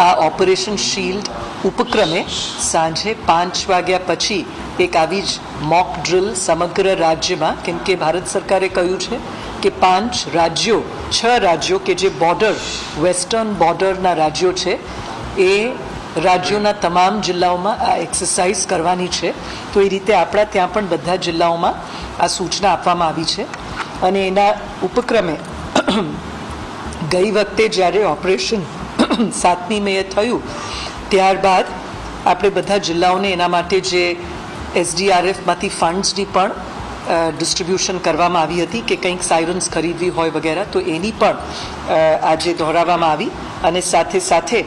આ operation shield ઉપક્રમે સાંજે પાંચ વાગ્યા પછી એક આવી જ મોક ડ્રિલ સમગ્ર રાજ્યમાં, કેમ કે ભારત સરકારે કહ્યું છે કે પાંચ રાજ્યો, છ રાજ્યો કે જે બોર્ડર, વેસ્ટર્ન બોર્ડરના રાજ્યો છે, એ રાજ્યોના તમામ જિલ્લાઓમાં આ એક્સરસાઇઝ કરવાની છે. તો એ રીતે આપણા ત્યાં પણ બધા જિલ્લાઓમાં આ સૂચના આપવામાં આવી છે. અને એના ઉપક્રમે ગઈ વખતે જ્યારે ઓપરેશન સાતમી મેએ થયું. ત્યારબાદ આપણે બધા જિલ્લાઓને એના માટે જે એસડીઆરએફમાંથી ફંડ્સની પણ ડિસ્ટ્રીબ્યુશન કરવામાં આવી હતી કે કંઈક સાયરન્સ ખરીદવી હોય વગેરે, તો એની પણ આજે દોહરાવવામાં આવી અને સાથે સાથે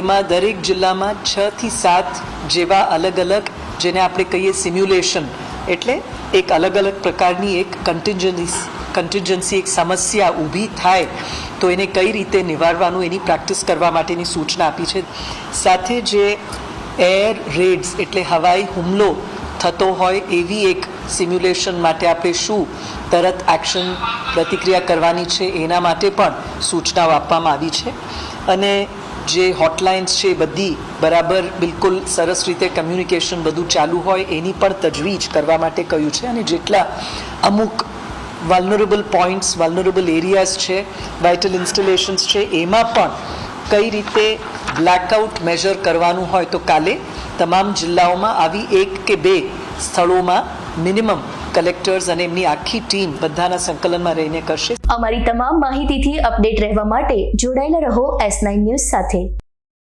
એમાં દરેક જિલ્લામાં છ થી સાત જેવા અલગ અલગ, જેને આપણે કહીએ સિમ્યુલેશન એટલે એક અલગ અલગ પ્રકારની એક કન્ટિન્જન્સી કન્ટિન્જન્સી એક સમસ્યા ઊભી થાય, તો એને કઈ રીતે નિવારવાનું એની પ્રેક્ટિસ કરવા માટેની સૂચના આપી છે. સાથે જે એર રેડ્સ એટલે હવાઈ હુમલો થતો હોય એવી એક સિમ્યુલેશન માટે આપણે શું તરત એક્શન પ્રતિક્રિયા કરવાની છે એના માટે પણ સૂચનાઓ આપવામાં આવી છે. અને જે હોટલાઇન્સ છે બધી બરાબર બિલકુલ સરસ રીતે કમ્યુનિકેશન બધું ચાલુ હોય એની પણ તજવીજ કરવા માટે કહ્યું છે. અને જેટલા અમુક વલ્નરેબલ પોઈન્ટ્સ વલ્નરેબલ એરિયાઝ છે વાઇટલ ઇન્સ્ટોલેશન્સ છે, એમાં પણ કઈ રીતે બ્લેકઆઉટ મેજર કરવાનું હોય તો કાલે તમામ જિલ્લાઓમાં આવી એક કે બે સ્થળોમાં મિનિમમ કલેક્ટર્સ અને એમની આખી ટીમ બધાના સંકલનમાં રહીને કરશે. અમારી તમામ માહિતીથી અપડેટ રહેવા માટે જોડાયેલા રહો એસ ન્યૂઝ સાથે.